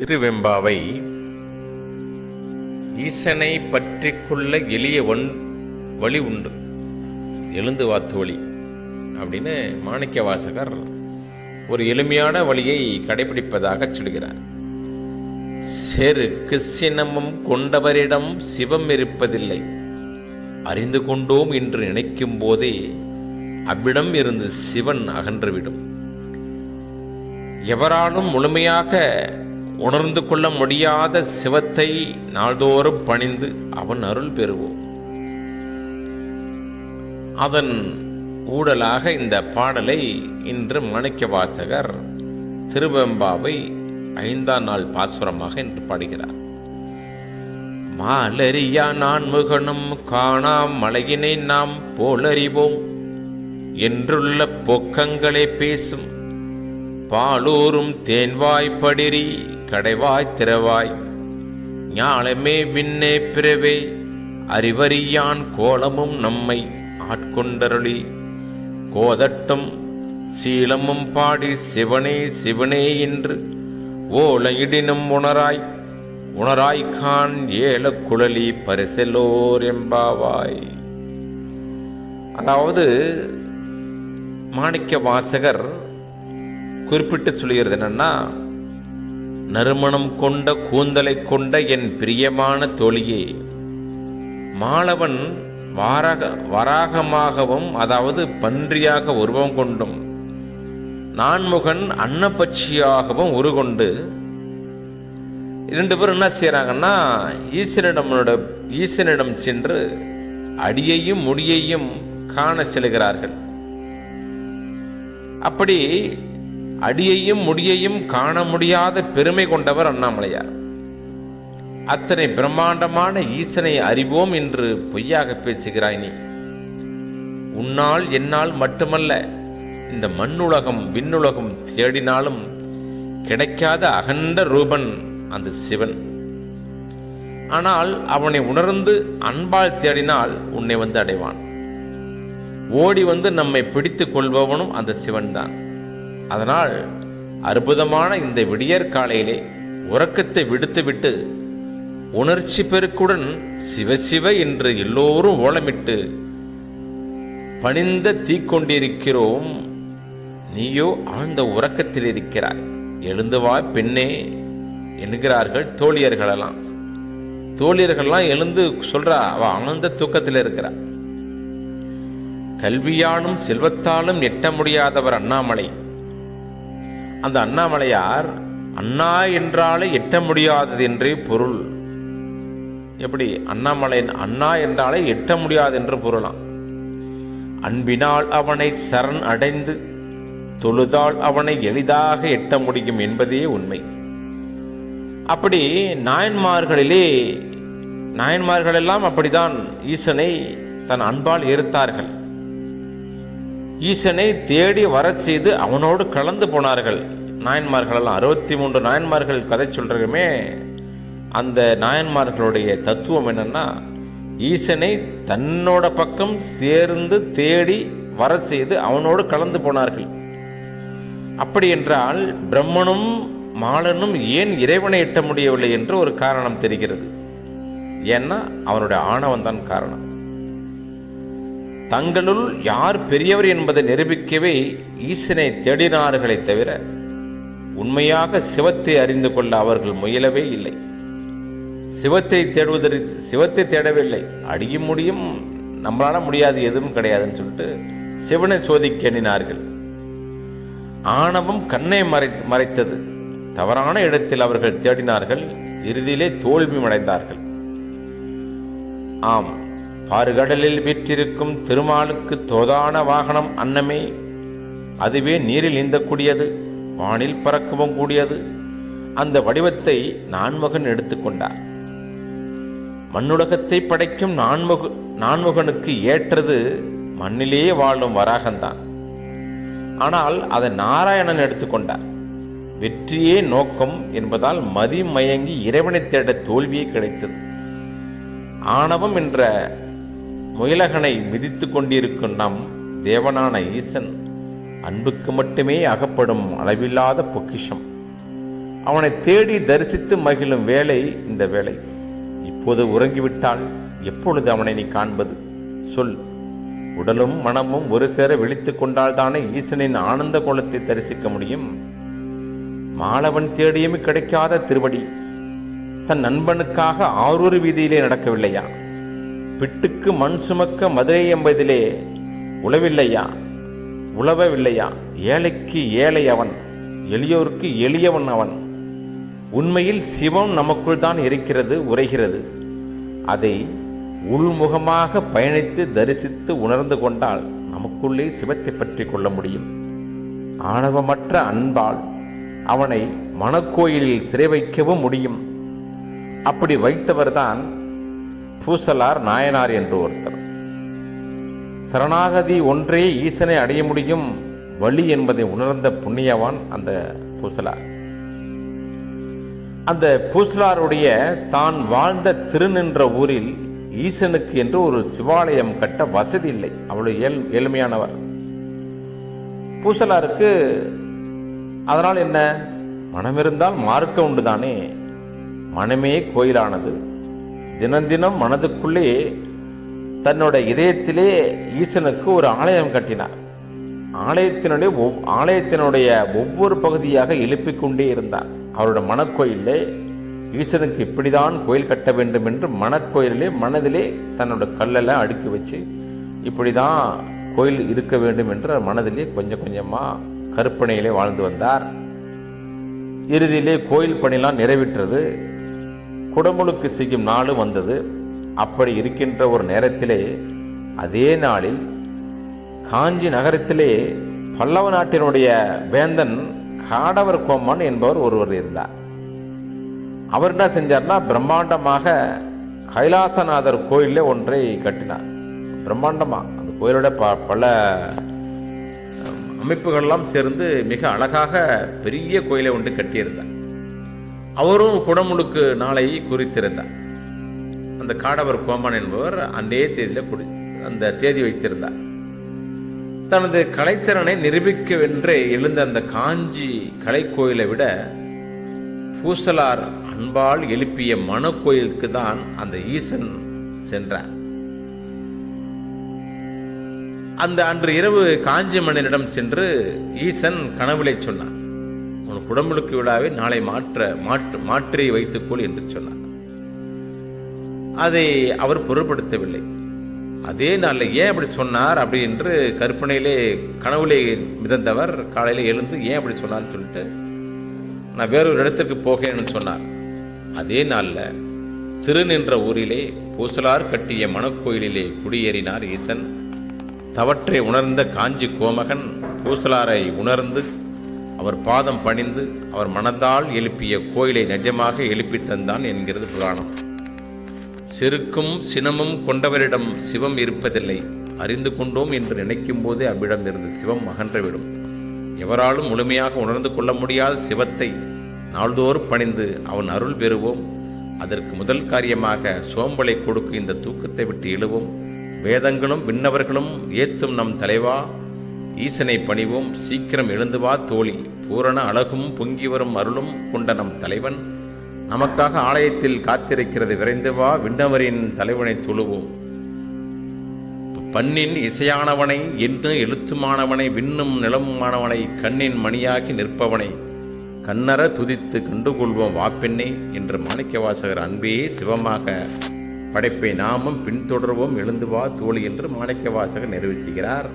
திருவெம்பாவை ஈசனை பற்றி கொள்ள எளிய ஒன் வழி உண்டு. எழுந்து வாத்து வழி அப்படின்னு மாணிக்க வாசகர் ஒரு எளிமையான வழியை கடைபிடிப்பதாக சொல்கிறார். செருக்கு சினமும் கொண்டவரிடம் சிவம் இருப்பதில்லை. அறிந்து கொண்டோம் என்று நினைக்கும் போதே அவ்விடம் இருந்து சிவன் அகன்றுவிடும் எவராலும் முழுமையாக உணர்ந்து கொள்ள முடியாத சிவத்தை நாள்தோறும் பணிந்து அவன் அருள் பெறுவோம். அதன் ஊடலாக இந்த பாடலை இன்று மாணிக்க வாசகர் திருவெம்பாவை ஐந்தாம் நாள் பாசுரமாக இன்று பாடுகிறார். மாலரியா நான்முகனும் காணாம் மலையினை நாம் போலறிவோம். என்றுள்ள பொக்கங்களை பேசும் பாலூரும் தேன்வாய் படிரி கடைவாய் திறவாய். ஞாலமே விண்ணே பிறவே அறிவறியான் கோலமும் நம்மை ஆட்கொண்டருளி. கோதட்டும் சீலமும் பாடி சிவனே சிவனே என்று ஓலையிடினும் உணராய். உணராய்கான் ஏல குழலி பரிசலோர் எம்பாவாய் அதாவது மாணிக்க வாசகர் குறிப்பிட்டு சொல்கிறது என்னன்னா நறுமணம் கொண்ட கூந்தலை கொண்ட என் பிரியமான தோழியே மாலவன் வாரக வராகமாகவும் அதாவது பன்றியாக உருவம் கொண்டும் நான்முகன் அன்னப்பட்சியாகவும் உருகொண்டு இரண்டு பேரும் என்ன செய்கிறாங்கன்னா ஈசனிடமோட ஈசனிடம் சென்று அடியையும் முடியையும் காண செல்கிறார்கள். அப்படி அடியையும் முடியையும் காண முடியாத பெருமை கொண்டவர் அண்ணாமலையார். அத்தனை பிரம்மாண்டமான ஈசனை அறிவோம் என்று பொய்யாக பேசுகிறாய் நீ. உன்னால் என்னால் மட்டுமல்ல இந்த மண்ணுலகம் விண்ணுலகம் தேடினாலும் கிடைக்காத அகண்ட ரூபன் அந்த சிவன். ஆனால் அவனை உணர்ந்து அன்பால் தேடினால் உன்னை வந்து அடைவான். ஓடி வந்து நம்மை பிடித்துக் கொள்பவனும் அந்த சிவன்தான். அதனால் அற்புதமான இந்த விடியற் காலையிலே உறக்கத்தை விடுத்துவிட்டு உணர்ச்சி பெருக்குடன் சிவசிவ என்று எல்லோரும் ஓலமிட்டு பணிந்த தீக்கொண்டிருக்கிறோம். நீயோ ஆழ்ந்த உறக்கத்தில் இருக்கிறாய் எழுந்து வா பெண்ணே என்கிறார்கள் தோழியர்களெல்லாம். தோழியர்கள்லாம் எழுந்து சொல்றா அவ ஆழ்ந்த தூக்கத்தில் இருக்கிறா கல்வியாலும் செல்வத்தாலும் எட்ட முடியாதவர் அண்ணாமலை. அந்த அண்ணாமலையார் அண்ணா என்றாலே எட்ட முடியாதது என்றே பொருள். எப்படி? அண்ணாமலையின் அண்ணா என்றாலே எட்ட முடியாது என்று பொருளாம். அன்பினால் அவனை சரண் அடைந்து தொழுதால் அவனை எளிதாக எட்ட முடியும் என்பதே உண்மை. அப்படி நாயன்மார்களிலே நாயன்மார்களெல்லாம் அப்படிதான் ஈசனை தன் அன்பால் எரித்தார்கள் ஈசனை தேடி வரச் செய்து அவனோடு கலந்து போனார்கள். நாயன்மார்களெல்லாம் அறுபத்தி மூன்று நாயன்மார்கள் கதை சொல்கிறமே அந்த நாயன்மார்களுடைய தத்துவம் என்னென்னா ஈசனை தன்னோட பக்கம் சேர்ந்து தேடி வர செய்து அவனோடு கலந்து போனார்கள். அப்படி என்றால் பிரம்மனும் மாலனும் ஏன் இறைவனை எட்ட முடியவில்லை என்று ஒரு காரணம் தெரிகிறது. ஏன்னா அவனுடைய ஆணவம் தான் காரணம். தங்களுள் யார் பெரியவர் என்பதை நிரூபிக்கவே ஈசனை தேடினார்களே தவிர உண்மையாக சிவத்தை அறிந்து கொள்ள அவர்கள் முயலவே இல்லை. சிவத்தை தேடுவதற்கு சிவத்தை தேடவில்லை. அடிய முடியும் நம்மளால முடியாது எதுவும் கிடையாதுன்னு சொல்லிட்டு சிவனை சோதிக்க எண்ணினார்கள். ஆணவம் கண்ணை மறை மறைத்தது. தவறான இடத்தில் அவர்கள் தேடினார்கள். இறுதியிலே தோல்வி அடைந்தார்கள் ஆம் ஆறுகடலில் வீற்றிருக்கும் திருமாலுக்கு தோதான வாகனம் அன்னமே. அதுவே நீரில் நீந்தக்கூடியது வானில் பறக்கவும் கூடியது. அந்த வடிவத்தை நான்மகன் எடுத்துக்கொண்டார் மண்ணுலகத்தை படைக்கும் நான்முக நான்முகனுக்கு ஏற்றது மண்ணிலேயே வாழும் வராகந்தான். ஆனால் அதை நாராயணன் எடுத்துக்கொண்டார் வெற்றியே நோக்கம் என்பதால் மதி மயங்கி இறைவனை தேட தோல்வியே கிடைத்தது. ஆணவம் என்ற முயலகனை மிதித்து கொண்டிருக்கும் நம் தேவனான ஈசன் அன்புக்கு மட்டுமே அகப்படும் அளவில்லாத பொக்கிஷம். அவனை தேடி தரிசித்து மகிழும் வேலை இந்த வேலை. இப்போது உறங்கிவிட்டால் எப்பொழுது அவனை நீ காண்பது? சொல். உடலும் மனமும் ஒரு சேர விழித்துக் கொண்டால்தானே ஈசனின் ஆனந்த கோலத்தை தரிசிக்க முடியும்? மாலவன் தேடியும் கிடைக்காத திருவடி. தன் நண்பனுக்காக ஆரூர் வீதியிலே நடக்கவில்லையா? பிட்டுக்கு மண் சுமக்க மதுரை என்பதிலே உழவில்லையா? உழவவில்லையா? ஏழைக்கு ஏழை அவன் எளியோருக்கு எளியவன் அவன். உண்மையில் சிவம் நமக்குள் தான் இருக்கிறது உரைகிறது அதை உள்முகமாக பயணித்து தரிசித்து உணர்ந்து கொண்டால் நமக்குள்ளே சிவத்தை பற்றி கொள்ள முடியும். ஆணவமற்ற அன்பால் அவனை மனக்கோயிலில் சிறை வைக்கவும் முடியும். அப்படி வைத்தவர்தான் பூசலார் நாயனார் என்று ஒருத்தர். சரணாகதி ஒன்றே ஈசனை அடைய முடியும் வழி என்பதை உணர்ந்த புண்ணியவான் அந்த பூசலார். அந்த பூசலாருடைய தான் வாழ்ந்த திருநின்ற ஊரில் ஈசனுக்கு என்று ஒரு சிவாலயம் கட்ட வசதி இல்லை. அவ்வளவு ஏழ் ஏழ்மையானவர். பூசலாருக்கு அதனால் என்ன? மனமிருந்தால் மார்க்க உண்டு தானே மனமே கோயிலானது. தினம் தினம் மனதுக்குள்ளே தன்னோட இதயத்திலே ஈசனுக்கு ஒரு ஆலயம் கட்டினார். ஆலயத்தினுடைய ஒவ்- ஆலயத்தினுடைய ஒவ்வொரு பகுதியாக எழுப்பிக் கொண்டே இருந்தார். அவரோட மனக்கோயிலே ஈசனுக்கு இப்படிதான் கோயில் கட்ட வேண்டும் என்று மனக்கோயிலே மனதிலே தன்னோட கல்லெல்லாம் அடுக்கி வச்சு இப்படி தான் கோயில் இருக்க வேண்டும் என்று மனதிலே கொஞ்சம் கொஞ்சமாக கற்பனையிலே வாழ்ந்து வந்தார். இறுதியிலே கோயில் பணிலாம் நிறைவேற்றது. குடமுழுக்கு செய்யும் நாளும் வந்தது. அப்படி இருக்கின்ற ஒரு நேரத்திலே அதே நாளில் காஞ்சி நகரத்திலே பல்லவ நாட்டினுடைய வேந்தன் காடவர் கோமன் என்பவர் ஒருவர் இருந்தார். அவர் என்ன செஞ்சார்னா பிரம்மாண்டமாக கைலாசநாதர் கோயிலில் ஒன்றை கட்டினார். பிரம்மாண்டமாக அந்த கோயிலோட ப பல அமைப்புகள்லாம் சேர்ந்து மிக அழகாக பெரிய கோயிலை ஒன்று கட்டியிருந்தார். அவரும் குடமுழுக்கு நாளை குறித்திருந்தார். அந்த காடவர் கோமான் என்பவர் அன்றைய தேதியில் குடி அந்த தேதி வைத்திருந்தார். தனது கலைத்திறனை நிரூபிக்கவென்றே எழுந்த அந்த காஞ்சி கலைக்கோயிலை விட பூசலார் அன்பால் எழுப்பிய மனக்கோயிலுக்கு தான் அந்த ஈசன் சென்றார். அந்த அன்று இரவு காஞ்சி மன்னனிடம் சென்று ஈசன் கனவுளை சொன்னார் உன் குடமுழுக்கு விழாவை நாளை மாற்ற மாற்று மாற்றி வைத்துக்கொள் என்று சொன்னார். அதை அவர் பொருட்படுத்தவில்லை அதே நாளில் ஏன் அப்படி சொன்னார் அப்படி என்று கற்பனையிலே கனவுலே மிதந்தவர் காலையில் எழுந்து ஏன் அப்படி சொன்னார்னு சொல்லிட்டு நான் வேறொரு இடத்துக்கு போகிறேன்னு சொன்னார். அதே நாளில் திருநின்ற ஊரிலே பூசலார் கட்டிய மணக்கோயிலிலே குடியேறினார் ஈசன். தவற்றை உணர்ந்த காஞ்சி கோமகன் பூசலாரை உணர்ந்து அவர் பாதம் பணிந்து அவர் மனதால் எழுப்பிய கோயிலை நிஜமாக எழுப்பித் தந்தான் என்கிறது புராணம். செருக்கும் சினமும் கொண்டவரிடம் சிவம் இருப்பதில்லை. அறிந்து கொண்டோம் என்று நினைக்கும் போதே அவ்விடம் இருந்து சிவம் அகன்றுவிடும். எவராலும் முழுமையாக உணர்ந்து கொள்ள முடியாத சிவத்தை நாள்தோறும் பணிந்து அவன் அருள் பெறுவோம். அதற்கு முதல் காரியமாக சோம்பலை கொடுக்கும் இந்த தூக்கத்தை விட்டு எழுவோம். வேதங்களும் விண்ணவர்களும் ஏத்தும் நம் தலைவா ஈசனை பணிவோம் சீக்கிரம் எழுந்து வா தோழி. பூரண அழகும் பொங்கி வரும் அருளும் கொண்ட நம் தலைவன். நமக்காக ஆலயத்தில் காத்திருக்கிறது விரைந்து வா விண்ணவரின் தலைவனை தொழுவோம். பண்ணின் இசையானவனை என்று எழுத்துமானவனை விண்ணும் நிலமுமானவனை கண்ணின் மணியாகி நிற்பவனை கண்ணற துதித்து கண்டுகொள்வோம் வாப்பெண்ணே என்று மாணிக்கவாசகர் அன்பே சிவமாக படைப்பை நாமும் பின்தொடர்வோம் எழுந்து வா தோழி என்று மாணிக்கவாசகர் நிறைவு செய்கிறார்.